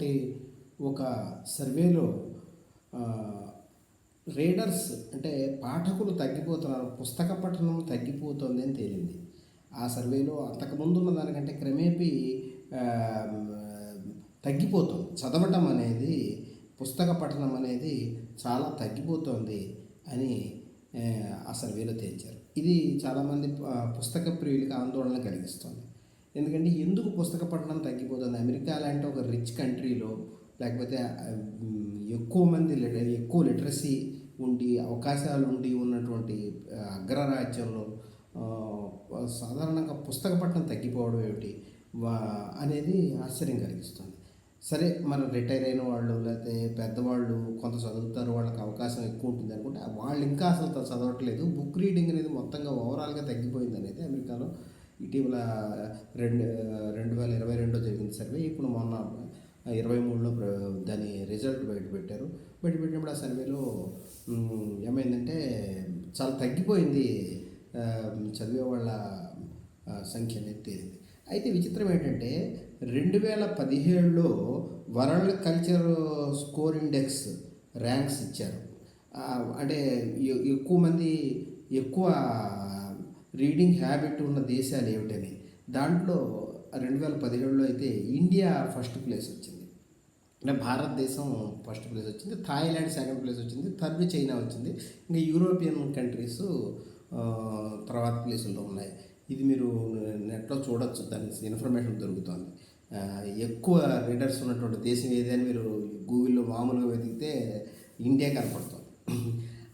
చేసినటువంటి ఒక సర్వేలో రీడర్స్ అంటే పాఠకులు తగ్గిపోతున్నారు పుస్తక పఠనం తగ్గిపోతుంది అని తేలింది. ఆ సర్వేలో అంతకుముందు ఉన్న దానికంటే క్రమేపీ తగ్గిపోతుంది. చదవటం అనేది పుస్తక పఠనం అనేది చాలా తగ్గిపోతుంది అని ఆ, సర్వేలో తేల్చారు. ఇది చాలామంది పుస్తక ప్రియులకు ఆందోళన కలిగిస్తుంది. ఎందుకంటే ఎందుకు పుస్తక పఠనం తగ్గిపోతుంది? అమెరికా లాంటి ఒక రిచ్ కంట్రీలో లేకపోతే ఎక్కువ మంది ఎక్కువ లిటరసీ ఉండి అవకాశాలు ఉండి ఉన్నటువంటి అగ్రరాజ్యంలో సాధారణంగా పుస్తక పఠనం తగ్గిపోవడం ఏమిటి? వా- అనేది ఆశ్చర్యం కలిగిస్తుంది. సరే మనం రిటైర్ అయిన వాళ్ళు లేకపోతే పెద్దవాళ్ళు కొంత చదువుతారు వాళ్ళకి అవకాశం ఎక్కువ ఉంటుంది అనుకుంటే వాళ్ళు ఇంకా అసలు చదవట్లేదు. బుక్ రీడింగ్ అనేది మొత్తంగా ఓవరాల్గా తగ్గిపోయింది అనేది అమెరికాలో ఇటీవల రెండు రెండు వేల ఇరవై రెండులో జరిగిన సర్వే. ఇప్పుడు మొన్న ఇరవై మూడులో ప్ర- దాని రిజల్ట్ బయట పెట్టారు బయట పెట్టినప్పుడు ఆ సర్వేలో ఏమైందంటే చాలా తగ్గిపోయింది చదివే వాళ్ళ సంఖ్య అనేది. తేలింది అయితే విచిత్రం ఏంటంటే రెండు వేల పదిహేడులో world culture score index ranks ఇచ్చారు. అంటే ఎక్కువ మంది ఎక్కువ రీడింగ్ హ్యాబిట్ ఉన్న దేశాలు ఏమిటని. దాంట్లో రెండు వేల పదిహేడులో అయితే ఇండియా ఫస్ట్ ప్లేస్ వచ్చింది. అంటే భారతదేశం ఫస్ట్ ప్లేస్ వచ్చింది. థాయిలాండ్ సెకండ్ ప్లేస్ వచ్చింది. థర్డ్ చైనా వచ్చింది. ఇంకా యూరోపియన్ కంట్రీస్ తర్వాత ప్లేసుల్లో ఉన్నాయి. ఇది మీరు నెట్లో చూడొచ్చు. దాని ఇన్ఫర్మేషన్ దొరుకుతుంది. ఎక్కువ రీడర్స్ ఉన్నటువంటి దేశం ఏదైనా మీరు గూగుల్లో మామూలుగా వెతికితే ఇండియా కనపడుతుంది.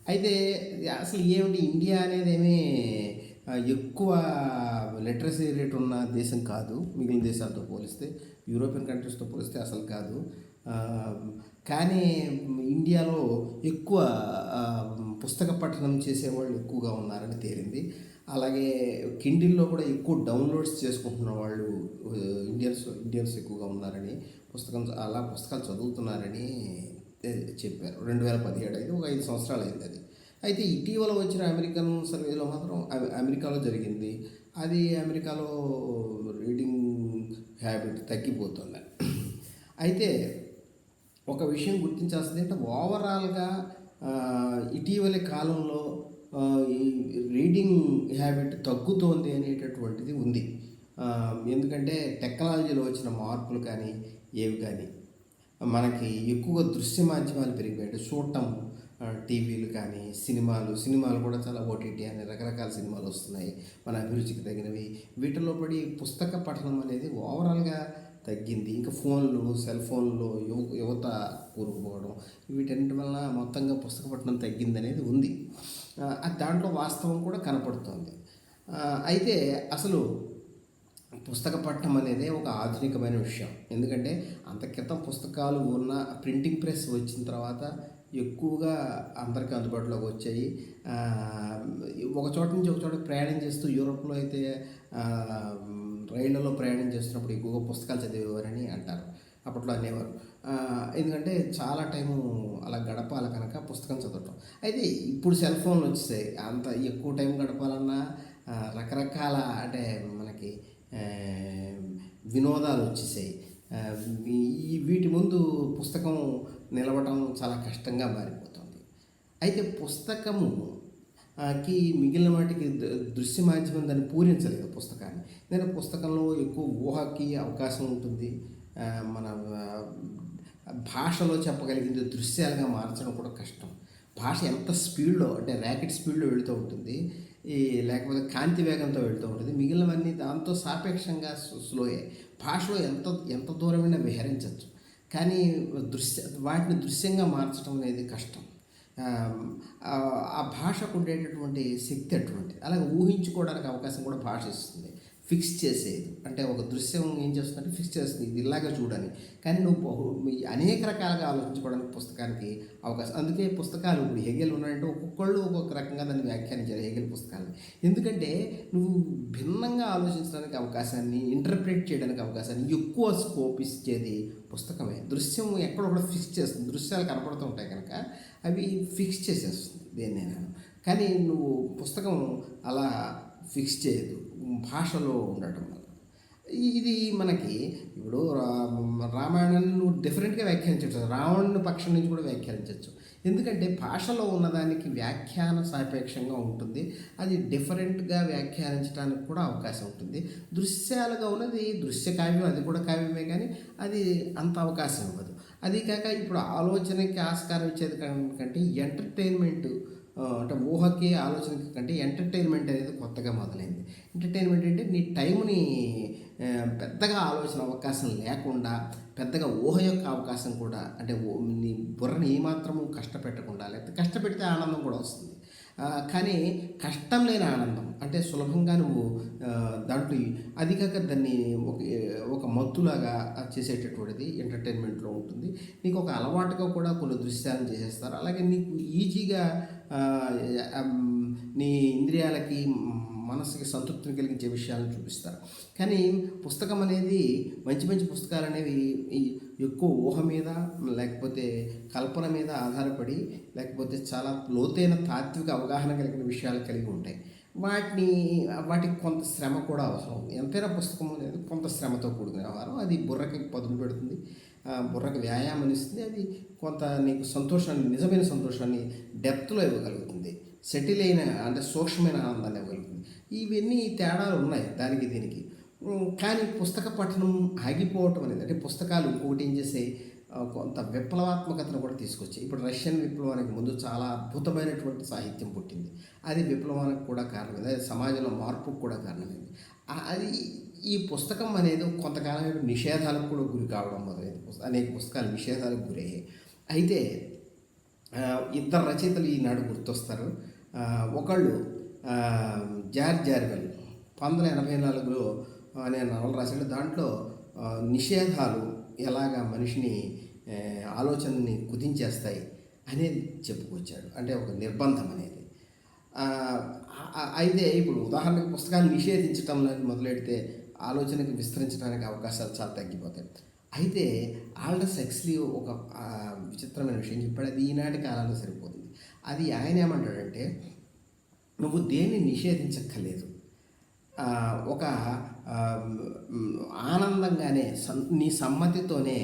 అయితే అసలు ఏమిటి ఇండియా అనేది ఏమీ ఎక్కువ లిటరసీ రేట్ ఉన్న దేశం కాదు మిగిలిన దేశాలతో పోలిస్తే యూరోపియన్ కంట్రీస్తో పోలిస్తే అసలు కాదు. కానీ ఇండియాలో ఎక్కువ పుస్తక పఠనం చేసేవాళ్ళు ఎక్కువగా ఉన్నారని తేలింది. అలాగే కిండిల్లో కూడా ఎక్కువ డౌన్లోడ్స్ చేసుకుంటున్న వాళ్ళు ఇండియన్స్ ఇండియన్స్ ఎక్కువగా ఉన్నారని పుస్తకం అలా పుస్తకాలు చదువుతున్నారని చెప్పారు. రెండు వేల పదిహేడు అయితే ఒక ఐదు సంవత్సరాలు అయింది అది. అయితే ఇటీవల వచ్చిన అమెరికన్ సర్వేలో మాత్రం అమె- అమెరికాలో జరిగింది. అది అమెరికాలో రీడింగ్ హ్యాబిట్ తగ్గిపోతుంది. అయితే ఒక విషయం గుర్తించాల్సింది అంటే ఓవరాల్గా ఇటీవలి కాలంలో ఈ రీడింగ్ హ్యాబిట్ తగ్గుతోంది అనేటటువంటిది ఉంది. ఎందుకంటే టెక్నాలజీలో వచ్చిన మార్పులు కానీ ఏవి కానీ మనకి ఎక్కువగా దృశ్య మాధ్యమాలు పెరిగిపోయాయి. చూడటం టీవీలు కానీ సినిమాలు సినిమాలు కూడా చాలా ఓటీటీ అనే రకరకాల సినిమాలు వస్తున్నాయి. మన అభిరుచికి తగినవి. వీటిలో పడి పుస్తక పఠనం అనేది ఓవరాల్గా తగ్గింది. ఇంకా ఫోన్లు సెల్ ఫోన్లు యువ యువత కూరుకుపోవడం వీటన్నిటి వలన మొత్తంగా పుస్తక పఠనం తగ్గింది అనేది ఉంది అది దాంట్లో వాస్తవం కూడా కనపడుతోంది. అయితే అసలు పుస్తక పఠనం అనేది ఒక ఆధునికమైన విషయం. ఎందుకంటే అంత క్రితం పుస్తకాలు ఉన్న ప్రింటింగ్ ప్రెస్ వచ్చిన తర్వాత ఎక్కువగా అందరికీ అందుబాటులోకి వచ్చాయి. ఒక చోట నుంచి ఒక చోట ప్రయాణం చేస్తూ యూరోప్లో అయితే రైళ్ళలో ప్రయాణం చేస్తున్నప్పుడు ఎక్కువగా పుస్తకాలు చదివేవారని అంటారు. అప్పట్లో అనేవారు. ఎందుకంటే చాలా టైము అలా గడపాలి కనుక పుస్తకం చదవటం. అయితే ఇప్పుడు సెల్ ఫోన్లు వచ్చేసాయి. అంత ఎక్కువ టైం గడపాలన్నా రకరకాల అంటే మనకి వినోదాలు వచ్చేసాయి. ఈ వీటి ముందు పుస్తకం నిలవటం చాలా కష్టంగా మారిపోతుంది. అయితే పుస్తకము కి మిగిలిన వాటికి దృశ్య మాధ్యమం దాన్ని పూరించలేదు పుస్తకాన్ని. నేను పుస్తకంలో ఎక్కువ ఊహకి అవకాశం ఉంటుంది. మన భాషలో చెప్పగలిగింది దృశ్యాలుగా మార్చడం కూడా కష్టం. భాష ఎంత స్పీడ్లో అంటే ర్యాకెట్ స్పీడ్లో వెళుతూ ఉంటుంది. ఈ లేకపోతే కాంతి వేగంతో వెళుతూ ఉంటుంది. మిగిలినవన్నీ దాంతో సాపేక్షంగా స్లో స్లోయే భాషలో ఎంత ఎంత దూరమైనా విహరించవచ్చు. కానీ దృశ్య వాటిని దృశ్యంగా మార్చడం అనేది కష్టం. ఆ, భాషకు ఉండేటటువంటి శక్తి అటువంటిది. అలాగే ఊహించుకోవడానికి అవకాశం కూడా భాష ఇస్తుంది. ఫిక్స్ చేసేది. అంటే ఒక దృశ్యం ఏం చేస్తుందంటే ఫిక్స్ చేస్తుంది. ఇది ఇలాగా చూడని కానీ నువ్వు బహు అనేక రకాలుగా ఆలోచించుకోవడానికి పుస్తకానికి అవకాశం అందుకే పుస్తకాలు ఇప్పుడు హెగెల్ ఉన్నాయంటే ఒక్కొక్కళ్ళు ఒక్కొక్క రకంగా దాన్ని వ్యాఖ్యానించారు హెగెల్ పుస్తకాలు ఎందుకంటే నువ్వు భిన్నంగా ఆలోచించడానికి అవకాశాన్ని ఇంటర్ప్రిట్ చేయడానికి అవకాశాన్ని ఎక్కువ స్కోప్ ఇచ్చేది పుస్తకమే. దృశ్యం ఎక్కడొక్కడ ఫిక్స్ చేస్తుంది. దృశ్యాలు కనపడుతూ ఉంటాయి కనుక అవి ఫిక్స్ చేసేస్తుంది దేన్నైనా కానీ నువ్వు పుస్తకం అలా ఫిక్స్ చేయదు. భాషలో ఉండటం వల్ల. ఇది మనకి ఇప్పుడు రా- రామాయణాన్ని నువ్వు డిఫరెంట్గా వ్యాఖ్యానించవచ్చు. రావణుని పక్షం నుంచి కూడా వ్యాఖ్యానించవచ్చు. ఎందుకంటే భాషలో ఉన్నదానికి వ్యాఖ్యాన సాపేక్షంగా ఉంటుంది. అది డిఫరెంట్గా వ్యాఖ్యానించడానికి కూడా అవకాశం ఉంటుంది. దృశ్యాలుగా ఉన్నది దృశ్య కావ్యం అది కూడా కావ్యమే కానీ అది అంత అవకాశం ఇవ్వదు. అది కాక ఇప్పుడు ఆలోచనకి ఆస్కారం ఇచ్చేది కంటే ఎంటర్టైన్మెంట్ అంటే ఊహకి ఆలోచనకి కంటే ఎంటర్టైన్మెంట్ అనేది కొత్తగా మొదలైంది. ఎంటర్టైన్మెంట్ అంటే నీ టైంని పెద్దగా ఆలోచన అవకాశం లేకుండా పెద్దగా ఊహ యొక్క అవకాశం కూడా అంటే నీ బుర్రని ఏమాత్రము కష్టపెట్టకుండా లేకపోతే కష్టపెడితే ఆనందం కూడా వస్తుంది. కానీ కష్టం లేని ఆనందం. అంటే సులభంగా నువ్వు దాంట్లో అది కాక దాన్ని ఒక ఒక మత్తులాగా చేసేటటువంటిది ఎంటర్టైన్మెంట్లో ఉంటుంది. నీకు ఒక అలవాటుగా కూడా కొన్ని దృశ్యాలను చేసేస్తారు. అలాగే నీకు ఈజీగా నీ ఇంద్రియాలకి మనసుకి సంతృప్తిని కలిగించే విషయాలను చూపిస్తారు. కానీ పుస్తకం అనేది మంచి మంచి పుస్తకాలు అనేవి ఈ ఎక్కువ ఊహ మీద లేకపోతే కల్పన మీద ఆధారపడి లేకపోతే చాలా లోతైన తాత్విక అవగాహన కలిగిన విషయాలు కలిగి ఉంటాయి. వాటిని వాటికి కొంత శ్రమ కూడా అవసరం. ఎంతైనా పుస్తకం అనేది కొంత శ్రమతో కూడిన వ్యవహారం. అది బుర్రకి పదును పెడుతుంది. ఆ, బుర్రకు వ్యాయామం ఇస్తుంది. అది కొంత నీకు సంతోషాన్ని నిజమైన సంతోషాన్ని డెప్త్లో ఇవ్వగలుగుతుంది. సెటిల్ అయిన అంటే సూక్ష్మమైన ఆనందాన్ని ఇవ్వగలుగుతుంది. ఇవన్నీ తేడాలు ఉన్నాయి దానికి దీనికి. కానీ పుస్తక పఠనం ఆగిపోవటం అనేది అంటే పుస్తకాలు ఇంకొకటి ఏం చేసే కొంత విప్లవాత్మకతను కూడా తీసుకొచ్చాయి. ఇప్పుడు రష్యన్ విప్లవానికి ముందు చాలా అద్భుతమైనటువంటి సాహిత్యం పుట్టింది. అది విప్లవానికి కూడా కారణమైంది. అది సమాజంలో మార్పుకు కూడా కారణమైంది. అది ఈ పుస్తకం అనేది కొంతకాలం నిషేధాలకు కూడా గురి కావడం మొదలైంది. అనేక పుస్తకాలు నిషేధాలకు గురయ్యాయి. అయితే ఇద్దరు రచయితలు ఈనాడు గుర్తొస్తారు. ఒకళ్ళు జార్జ్ జార్వెల్. పంతొమ్మిది వందల ఎనభై నాలుగులో అనే నవల రాశాడు. దాంట్లో నిషేధాలు ఎలాగా మనిషిని ఆలోచనని కుదించేస్తాయి అనేది చెప్పుకొచ్చాడు. అంటే ఒక నిర్బంధం అనేది. అయితే ఇప్పుడు ఉదాహరణకు పుస్తకాన్ని నిషేధించటం మొదలెడితే ఆలోచనకి విస్తరించడానికి అవకాశాలు చాలా తగ్గిపోతాయి. అయితే ఆల్డస్ ఎక్స్లీ ఒక విచిత్రమైన విషయం చెప్పాడు. అది ఈనాటి కాలంలో సరిపోతుంది. అది ఆయన ఏమంటాడంటే నువ్వు దేన్ని నిషేధించక్కర్లేదు. ఒక ఆనందంగానే నీ సమ్మతితోనే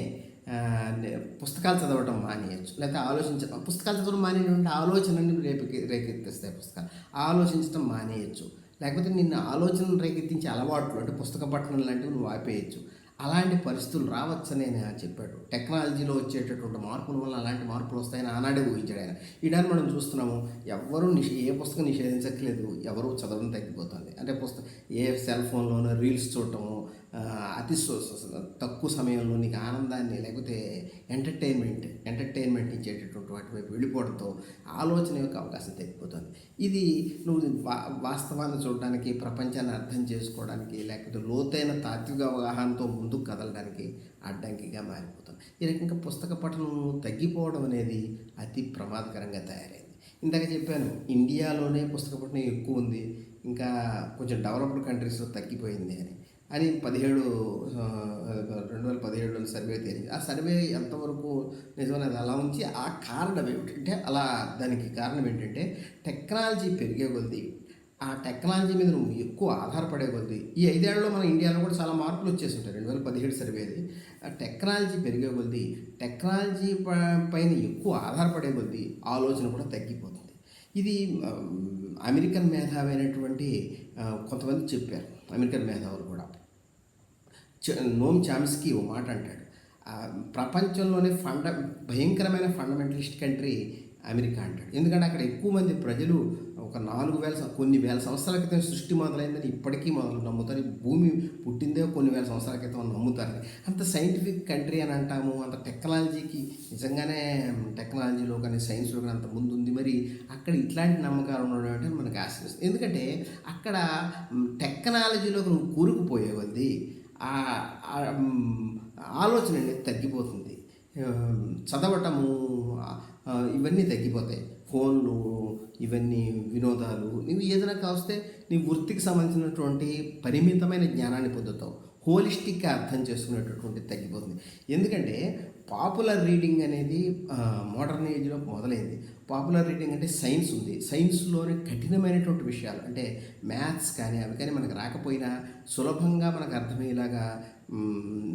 పుస్తకాలు చదవటం మానేయచ్చు. లేకపోతే ఆలోచించడం పుస్తకాలు చదవడం మానేటువంటి ఆలోచనని రేపు రేకెత్తిస్తాయి పుస్తకాలు. ఆలోచించడం మానేయచ్చు. లేకపోతే నిన్ను ఆలోచన రేకెత్తించే అలవాట్లు అంటే పుస్తక పట్టణం లాంటివి నువ్వు ఆపేయచ్చు. అలాంటి పరిస్థితులు రావచ్చని ఆయన చెప్పాడు. టెక్నాలజీలో వచ్చేటటువంటి మార్పుల వల్ల అలాంటి మార్పులు వస్తాయని ఆనాడే ఊహించాడు ఆయన. ఈడాన్ని మనం చూస్తున్నాము. ఎవరు నిషే ఏ పుస్తకం నిషేధించట్లేదు. ఎవరు చదవడం తగ్గిపోతుంది. అంటే పుస్తకం ఏ సెల్ ఫోన్లోనూ రీల్స్ చూడటము అతి తక్కువ సమయంలో నీకు ఆనందాన్ని లేకపోతే ఎంటర్టైన్మెంట్ ఎంటర్టైన్మెంట్ ఇచ్చేటటువంటి వాటి వైపు వెళ్ళిపోవడంతో ఆలోచన యొక్క అవకాశం తగ్గిపోతుంది. ఇది నువ్వు వా వాస్తవాన్ని చూడడానికి ప్రపంచాన్ని అర్థం చేసుకోవడానికి లేకపోతే లోతైన తాత్విక అవగాహనతో ముందుకు కదలడానికి అడ్డంకిగా మారిపోతుంది ఈ రకంగా పుస్తక పఠనం తగ్గిపోవడం అనేది అతి ప్రమాదకరంగా తయారైంది. ఇందాక చెప్పాను ఇండియాలోనే పుస్తక పఠనం ఎక్కువ ఉంది ఇంకా కొంచెం డెవలప్డ్ కంట్రీస్లో తగ్గిపోయింది అని. అని పదిహేడు రెండు వేల పదిహేడులో సర్వే తేలింది. ఆ సర్వే ఎంతవరకు నిజమనేది అలా ఉంచి ఆ కారణం ఏమిటంటే అలా దానికి కారణం ఏంటంటే టెక్నాలజీ పెరిగే కొద్దీ ఆ టెక్నాలజీ మీద నువ్వు ఎక్కువ ఆధారపడే కొద్ది ఈ ఐదేళ్ళలో మన ఇండియాలో కూడా చాలా మార్పులు వచ్చేసింటాయి రెండు వేల పదిహేడు సర్వేది ఆ టెక్నాలజీ పెరిగే కొద్ది టెక్నాలజీ ప- పైన ఎక్కువ ఆధారపడే కొద్ది ఆలోచన కూడా తగ్గిపోతుంది. ఇది అమెరికన్ మేధావి అయినటువంటి కొంతమంది చెప్పారు. అమెరికన్ మేధావులు కూడా. చ- నోమ్ చామ్స్కి ఓ మాట అంటాడు. ప్రపంచంలోనే ఫండ భయంకరమైన ఫండమెంటలిస్ట్ కంట్రీ అమెరికా అంటాడు. ఎందుకంటే అక్కడ ఎక్కువ మంది ప్రజలు ఒక నాలుగు వేల కొన్ని వేల సంవత్సరాల క్రితం సృష్టి మొదలైందని ఇప్పటికీ మొదలు నమ్ముతారు. భూమి పుట్టిందే కొన్ని వేల సంవత్సరాల క్రితం నమ్ముతారు. అంత సైంటిఫిక్ కంట్రీ అని అంటాము అంత టెక్నాలజీకి నిజంగానే టెక్నాలజీలో కానీ సైన్స్లో కానీ అంత ముందు ఉంది మరి అక్కడ ఇట్లాంటి నమ్మకాలు ఉండడం అంటే మనకు ఆశ్చర్యం. ఎందుకంటే అక్కడ టెక్నాలజీలో నువ్వు కూరుకుపోయే కొద్దీ ఆలోచన అనేది తగ్గిపోతుంది. చదవటము ఇవన్నీ తగ్గిపోతాయి. ఫోన్లు ఇవన్నీ వినోదాలు నువ్వు ఏదైనా కావస్తే నీ వృత్తికి సంబంధించినటువంటి పరిమితమైన జ్ఞానాన్ని పొందుతావు. హోలిస్టిక్గా అర్థం చేసుకునేటటువంటి తగ్గిపోతుంది. ఎందుకంటే పాపులర్ రీడింగ్ అనేది మోడర్న్ ఏజ్లో మొదలైంది. పాపులర్ రీడింగ్ అంటే సైన్స్ ఉంది. సైన్స్లోని కఠినమైనటువంటి విషయాలు అంటే మ్యాథ్స్ కానీ అవి కానీ మనకు రాకపోయినా సులభంగా మనకు అర్థమయ్యేలాగా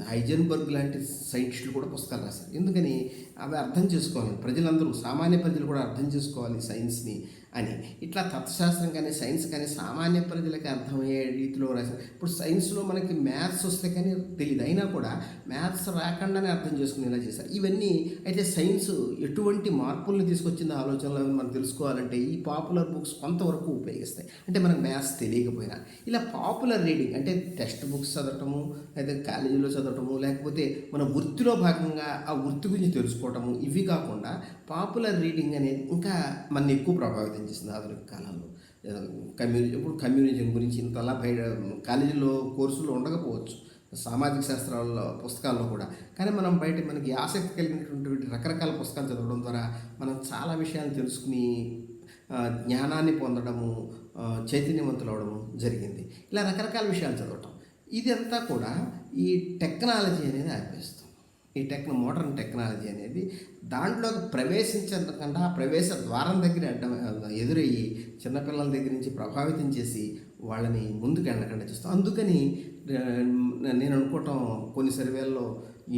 హైజెన్బర్గ్ లాంటి సైంటిస్టులు కూడా పుస్తకాలు రాశారు. ఎందుకని? అవి అర్థం చేసుకోవాలి. ప్రజలందరూ సామాన్య ప్రజలు కూడా అర్థం చేసుకోవాలి సైన్స్ని అని. ఇట్లా తత్వశాస్త్రం కానీ సైన్స్ కానీ సామాన్య ప్రజలకి అర్థమయ్యే రీతిలో రాశారు. ఇప్పుడు సైన్స్లో మనకి మ్యాథ్స్ వస్తే కానీ తెలియదు అయినా కూడా మ్యాథ్స్ రాకుండానే అర్థం చేసుకునేలా చేశారు. ఇవన్నీ అయితే సైన్స్ ఎటువంటి మార్పుల్ని తీసుకొచ్చిన ఆలోచనలు మనం తెలుసుకోవాలంటే ఈ పాపులర్ బుక్స్ కొంతవరకు ఉపయోగిస్తాయి. అంటే మనకు మ్యాథ్స్ తెలియకపోయినా. ఇలా పాపులర్ రీడింగ్ అంటే టెక్స్ట్ బుక్స్ చదవటము లేదా కాలేజీలో చదవటము లేకపోతే మన వృత్తిలో భాగంగా ఆ వృత్తి గురించి తెలుసుకోవటము ఇవి కాకుండా పాపులర్ రీడింగ్ అనేది ఇంకా మన ఎక్కువ ప్రభావితం చేసింది ఆధునిక కాలంలో. కమ్యూని ఇప్పుడు కమ్యూనిజం గురించి ఇంతలా బయట కాలేజీలో కోర్సులు ఉండకపోవచ్చు. సామాజిక శాస్త్రాల్లో పుస్తకాల్లో కూడా. కానీ మనం బయట మనకి ఆసక్తి కలిగినటువంటి రకరకాల పుస్తకాలు చదవడం ద్వారా మనం చాలా విషయాలు తెలుసుకుని జ్ఞానాన్ని పొందడము చైతన్యవంతులు అవడము జరిగింది. ఇలా రకరకాల విషయాలు చదవటం. ఇదంతా కూడా ఈ టెక్నాలజీ అనేది ఆపేస్తుంది ఈ టెక్న మోడర్న్ టెక్నాలజీ అనేది దాంట్లోకి ప్రవేశించకుండా ఆ ప్రవేశ ద్వారం దగ్గర అడ్డం ఎదురయ్యి చిన్నపిల్లల దగ్గర నుంచి ప్రభావితం చేసి వాళ్ళని ముందుకు వెళ్ళకుండా చేస్తాం. అందుకని నేను అనుకోవటం కొన్ని సర్వేల్లో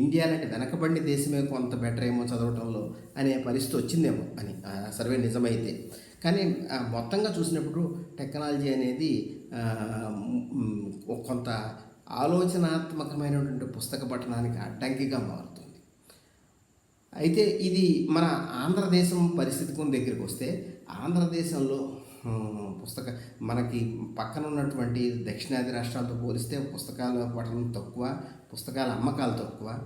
ఇండియా లాంటి వెనకబడిన దేశమే కొంత బెటర్ ఏమో చదవటంలో అనే పరిస్థితి వచ్చిందేమో అని సర్వే నిజమైతే. కానీ మొత్తంగా చూసినప్పుడు టెక్నాలజీ అనేది కొంత ఆలోచనాత్మకమైనటువంటి పుస్తక పఠనానికి అడ్డంకిగా మారుతుంది. అయితే ఇది మన ఆంధ్రదేశం పరిస్థితి దగ్గరికి వస్తే ఆంధ్రదేశంలో పుస్తక మనకి పక్కన ఉన్నటువంటి దక్షిణాది రాష్ట్రాలతో పోలిస్తే పుస్తకాల పఠనం తక్కువ పుస్తకాల అమ్మకాలు తక్కువ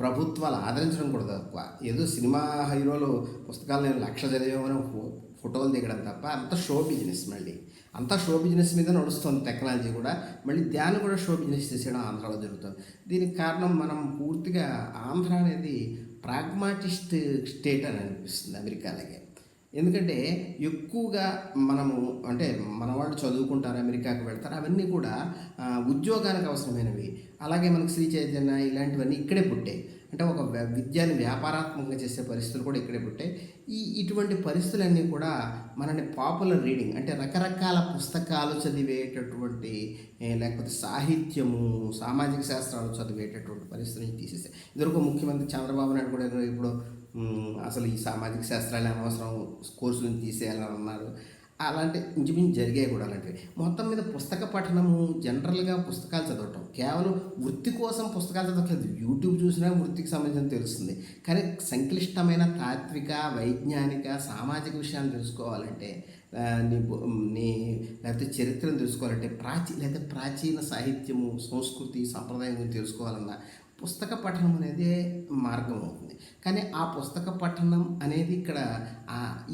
ప్రభుత్వాలు ఆదరించడం కూడా తక్కువ. ఏదో సినిమా హీరోలు పుస్తకాలు నేను లక్ష చదివామని ఫో- ఫోటోలు దిగడం తప్ప అంత షో బిజినెస్ మళ్ళీ. అంతా షో బిజినెస్ మీద నడుస్తుంది టెక్నాలజీ కూడా. మళ్ళీ దాన్ని కూడా షో బిజినెస్ చేసేయడం ఆంధ్రాలో జరుగుతుంది. దీనికి కారణం మనం పూర్తిగా ఆంధ్ర అనేది ప్రాగ్మాటిస్ట్ స్టేట్ అని అనిపిస్తుంది అమెరికాలకి ఎందుకంటే ఎక్కువగా మనము అంటే మన వాళ్ళు చదువుకుంటారు అమెరికాకు వెళ్తారు అవన్నీ కూడా ఉద్యోగానికి అవసరమైనవి. అలాగే మనకు శ్రీ చైతన్య ఇలాంటివన్నీ ఇక్కడే పుట్టాయి. అంటే ఒక విద్యను వ్యాపారాత్మకంగా చేసే పరిస్థితులు కూడా ఇక్కడే పుట్టాయి. ఈ ఇటువంటి పరిస్థితులన్నీ కూడా మనని పాపులర్ రీడింగ్ అంటే రకరకాల పుస్తకాలు చదివేటటువంటి లేకపోతే సాహిత్యము సామాజిక శాస్త్రాలు చదివేటటువంటి పరిస్థితులను తీసేసాయి. ఇదివరకు ముఖ్యమంత్రి చంద్రబాబు నాయుడు కూడా ఇప్పుడు అసలు ఈ సామాజిక శాస్త్రాలు అనవసరం కోర్సులను తీసేయాలని అన్నారు అలాంటి ఇంచుమించు జరిగాయి కూడా అలాంటివి. మొత్తం మీద పుస్తక పఠనము జనరల్గా పుస్తకాలు చదవటం కేవలం వృత్తి కోసం పుస్తకాలు చదవట్లేదు. యూట్యూబ్ చూసినా వృత్తికి సంబంధించిన తెలుస్తుంది. కానీ సంక్లిష్టమైన తాత్విక వైజ్ఞానిక సామాజిక విషయాలు తెలుసుకోవాలంటే నీ నీ లేకపోతే చరిత్రను తెలుసుకోవాలంటే ప్రాచీ లేకపోతే ప్రాచీన సాహిత్యము సంస్కృతి సంప్రదాయం గురించి తెలుసుకోవాలన్నా పుస్తక పఠనం అనేది మార్గం అవుతుంది కానీ ఆ పుస్తక పఠనం అనేది ఇక్కడ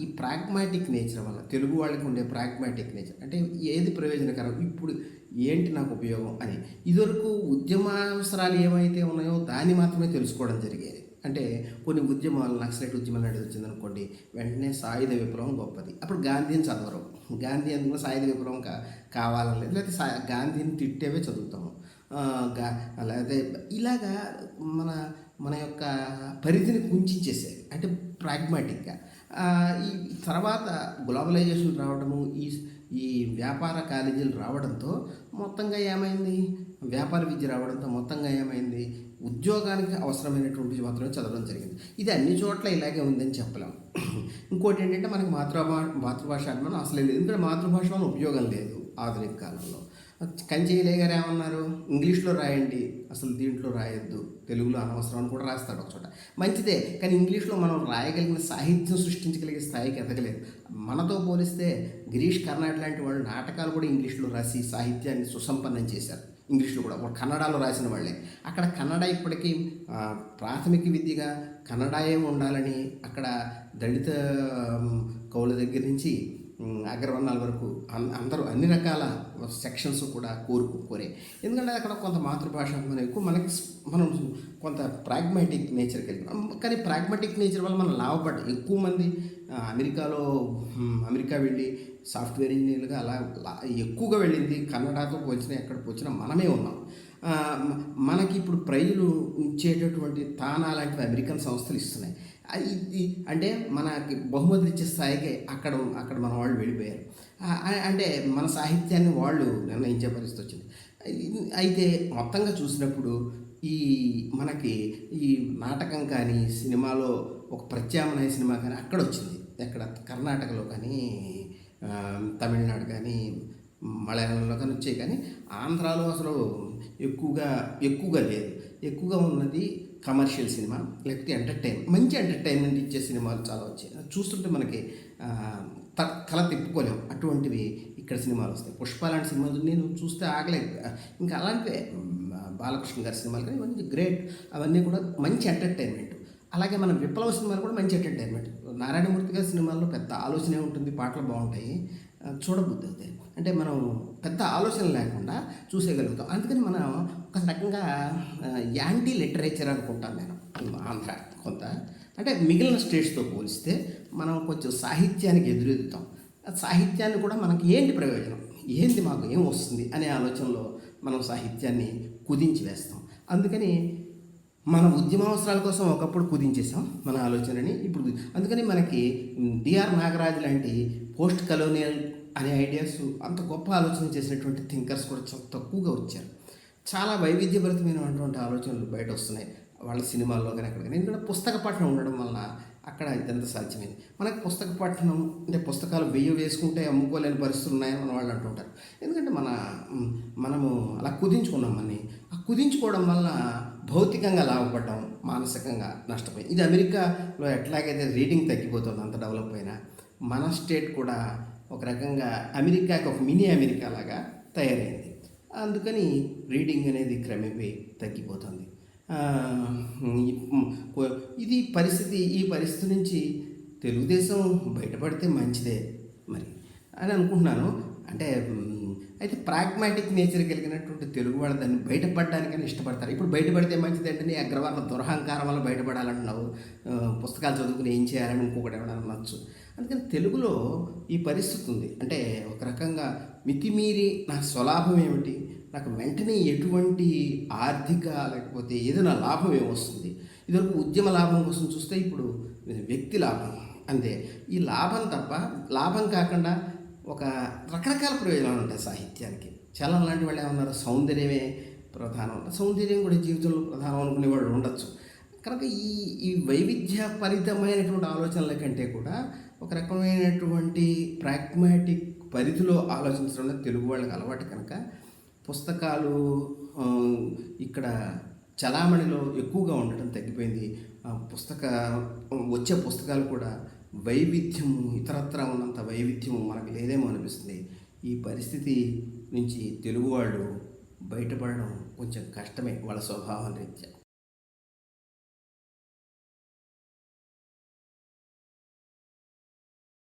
ఈ ప్రాగ్మాటిక్ నేచర్ వల్ల తెలుగు వాళ్ళకి ఉండే ప్రాగ్మాటిక్ నేచర్ అంటే ఏది ప్రయోజనకరం? ఇప్పుడు ఏంటి నాకు ఉపయోగం అని. ఇదివరకు ఉద్యమావసరాలు ఏమైతే ఉన్నాయో దాన్ని మాత్రమే తెలుసుకోవడం జరిగేది. అంటే కొన్ని ఉద్యమాలు నక్సలైట్ ఉద్యమాలు అనేది వచ్చిందనుకోండి వెంటనే సాయుధ విప్లవం గొప్పది. అప్పుడు గాంధీని చదవరు. గాంధీ అందులో సాయుధ విప్లవం కా కావాలని లేదు. లేకపోతే గాంధీని తిట్టేవే చదువుతాము. ఆ, ఇలాగా మన మన యొక్క పరిధిని కుంచేసేది అంటే ప్రాగ్మాటిక్గా. ఈ తర్వాత గ్లోబలైజేషన్ రావడము ఈ ఈ వ్యాపార కాలేజీలు రావడంతో మొత్తంగా ఏమైంది? వ్యాపార విద్య రావడంతో మొత్తంగా ఏమైంది? ఉద్యోగానికి అవసరమైనటువంటి మాత్రమే చదవడం జరిగింది. ఇది అన్ని చోట్ల ఇలాగే ఉందని చెప్పలేం. ఇంకోటి ఏంటంటే మనకి మాతృభా మాతృభాష అభిమానం అసలే లేదు. ఎందుకంటే మాతృభాష వల్ల ఉపయోగం లేదు ఆధునిక కాలంలో. కంచేయలే గారు ఏమన్నారు? ఇంగ్లీష్లో రాయండి. అసలు దీంట్లో రాయొద్దు. తెలుగులో అనవసరం అని కూడా రాస్తాడు ఒక చోట. మంచిదే కానీ ఇంగ్లీష్లో మనం రాయగలిగిన సాహిత్యం సృష్టించగలిగే స్థాయికి ఎదగలేదు. మనతో పోలిస్తే గిరీష్ కర్నాడ్ లాంటి వాళ్ళు నాటకాలు కూడా ఇంగ్లీష్లో రాసి సాహిత్యాన్ని సుసంపన్నం చేశారు. ఇంగ్లీష్లో కూడా. ఒక కన్నడలో రాసిన వాళ్ళే. అక్కడ కన్నడ ఇప్పటికీ ప్రాథమిక విద్యగా కన్నడాయే ఉండాలని అక్కడ దళిత ఉమ్, కవుల దగ్గర నుంచి అగ్రవర్ణాల వరకు అందరూ అన్ని రకాల సెక్షన్స్ కూడా కోరుకు కోరే. ఎందుకంటే అక్కడ కొంత మాతృభాష మనం ఎక్కువ మనకి మనం కొంత ప్రాగ్మాటిక్ నేచర్ కలిగి కానీ ప్రాగ్మాటిక్ నేచర్ వల్ల మనం లాభపడ ఎక్కువ మంది అమెరికాలో అమెరికా వెళ్ళి సాఫ్ట్వేర్ ఇంజనీర్లుగా అలా ఎక్కువగా వెళ్ళింది. కన్నడతో పోల్చిన ఎక్కడ పోల్చినా మనమే ఉన్నాం. మనకి ఇప్పుడు ప్రైజులు ఇచ్చేటటువంటి తానా లాంటివి అమెరికన్ సంస్థలు ఇస్తున్నాయి. ఇది అంటే మనకి బహుమతులు ఇచ్చే స్థాయికి అక్కడ అక్కడ మన వాళ్ళు వెళ్ళిపోయారు. అంటే మన సాహిత్యాన్ని వాళ్ళు నిర్ణయించే పరిస్థితి వచ్చింది. అయితే మొత్తంగా చూసినప్పుడు ఈ మనకి ఈ నాటకం కానీ సినిమాలో ఒక ప్రత్యామ్నాయ సినిమా కానీ అక్కడ వచ్చింది. ఎక్కడ? కర్ణాటకలో కానీ తమిళనాడు కానీ మలయాళంలో కానీ వచ్చాయి. కానీ ఆంధ్రాలో అసలు ఎక్కువగా ఎక్కువగా లేదు. ఎక్కువగా ఉన్నది కమర్షియల్ సినిమా లేకపోతే ఎంటర్టైన్ మంచి ఎంటర్టైన్మెంట్ ఇచ్చే సినిమాలు చాలా వచ్చాయి. చూస్తుంటే మనకి కళ తిప్పుకోలేం. అటువంటివి ఇక్కడ సినిమాలు వస్తాయి. పుష్ప లాంటి సినిమాలు నేను చూస్తే ఆగలేదు ఇంకా అలాంటివే బాలకృష్ణ గారి సినిమాలు కానీ ఇవన్నీ గ్రేట్ అవన్నీ కూడా మంచి ఎంటర్టైన్మెంట్ అలాగే మన విప్లవ సినిమాలు కూడా మంచి ఎంటర్టైన్మెంట్ నారాయణమూర్తి గారి సినిమాల్లో పెద్ద ఆలోచనే ఉంటుంది పాటలు బాగుంటాయి. చూడబుద్ధి అవుతాయి. అంటే మనం పెద్ద ఆలోచన లేకుండా చూసేయగలుగుతాం. అందుకని మనం ఒక రకంగా యాంటీ లిటరేచర్ అనుకుంటాను నేను ఆంధ్ర కొంత. అంటే మిగిలిన స్టేట్స్తో పోలిస్తే మనం కొంచెం సాహిత్యానికి ఎదురెదుతాం ఆ సాహిత్యాన్ని కూడా మనకి ఏంటి ప్రయోజనం? ఏంటి మాకు? ఏం వస్తుంది? అనే ఆలోచనలో మనం సాహిత్యాన్ని కుదించి వేస్తాం. అందుకని మన ఉద్యమ అవసరాల కోసం ఒకప్పుడు కుదించేసాం మన ఆలోచనని ఇప్పుడు అందుకని మనకి డిఆర్ నాగరాజు లాంటి పోస్ట్ కలోనియల్ అనే ఐడియాస్ అంత గొప్ప ఆలోచన చేసినటువంటి థింకర్స్ కూడా చాలా తక్కువగా వచ్చారు. చాలా వైవిధ్యభరితమైనటువంటి ఆలోచనలు బయట వస్తున్నాయి వాళ్ళ సినిమాల్లో కానీ అక్కడ కానీ ఎందుకంటే పుస్తక పఠనం ఉండడం వలన అక్కడ ఇదంతా సాధ్యమైంది. మనకి పుస్తక పఠనం అంటే పుస్తకాలు వెయ్యి వేసుకుంటే అమ్ముకోలేని పరిస్థితులు ఉన్నాయని మన వాళ్ళు అంటుంటారు ఎందుకంటే మన మనము అలా కుదించుకున్నాం అని ఆ కుదించుకోవడం వల్ల భౌతికంగా లాభపడ్డాం మానసికంగా నష్టపోయింది ఇది అమెరికాలో ఎట్లాగైతే రీడింగ్ తగ్గిపోతుంది అంత డెవలప్ అయినా మన స్టేట్ కూడా ఒక రకంగా అమెరికాకి ఒక మినీ అమెరికా లాగా తయారైంది. అందుకని రీడింగ్ అనేది క్రమేపీ తగ్గిపోతుంది. ఇది పరిస్థితి ఈ పరిస్థితి నుంచి తెలుగుదేశం బయటపడితే మంచిదే మరి అని అనుకుంటున్నాను. అంటే అయితే ప్రాగ్మాటిక్ నేచర్ కలిగినటువంటి తెలుగు వాళ్ళు దాన్ని బయటపడడానికని ఇష్టపడతారు. ఇప్పుడు బయటపడితే మంచిది అంటే నీ అగ్రవర్ణ దురహంకారం వల్ల బయటపడాలంటున్నావు. పుస్తకాలు చదువుకుని ఏం చేయాలని ఇంకొకటి ఎవడనొచ్చు అందుకని తెలుగులో ఈ పరిస్థితి ఉంది. అంటే ఒక రకంగా మితిమీరి నా స్వలాభం ఏమిటి? నాకు వెంటనే ఎటువంటి ఆర్థిక లేకపోతే ఏదైనా లాభం ఏమొస్తుంది? ఇదివరకు ఉద్యమ లాభం కోసం చూస్తే ఇప్పుడు వ్యక్తి లాభం అంతే. ఈ లాభం తప్ప లాభం కాకుండా ఒక రకరకాల ప్రయోజనాలు ఉంటాయి సాహిత్యానికి. చలం లాంటి వాళ్ళు ఏమన్నారు? సౌందర్యమే ప్రధానం. సౌందర్యం కూడా జీవితంలో ప్రధానం అనుకునే వాళ్ళు ఉండొచ్చు. కనుక ఈ ఈ వైవిధ్యపరితమైనటువంటి ఆలోచనల కంటే కూడా ఒక రకమైనటువంటి ప్రాగ్మాటిక్ పరిధిలో ఆలోచించడం తెలుగు వాళ్ళకి అలవాటు కనుక పుస్తకాలు ఇక్కడ చలామణిలో ఎక్కువగా ఉండటం తగ్గిపోయింది. ఆ, పుస్తక వచ్చే పుస్తకాలు కూడా వైవిధ్యం ఇతరత్ర ఉన్నంత వైవిధ్యం మనకు లేదేమో అనిపిస్తుంది. ఈ పరిస్థితి నుంచి తెలుగు వాళ్ళు బయటపడడం కొంచెం కష్టమే వాళ్ళ స్వభావం రీత్యా.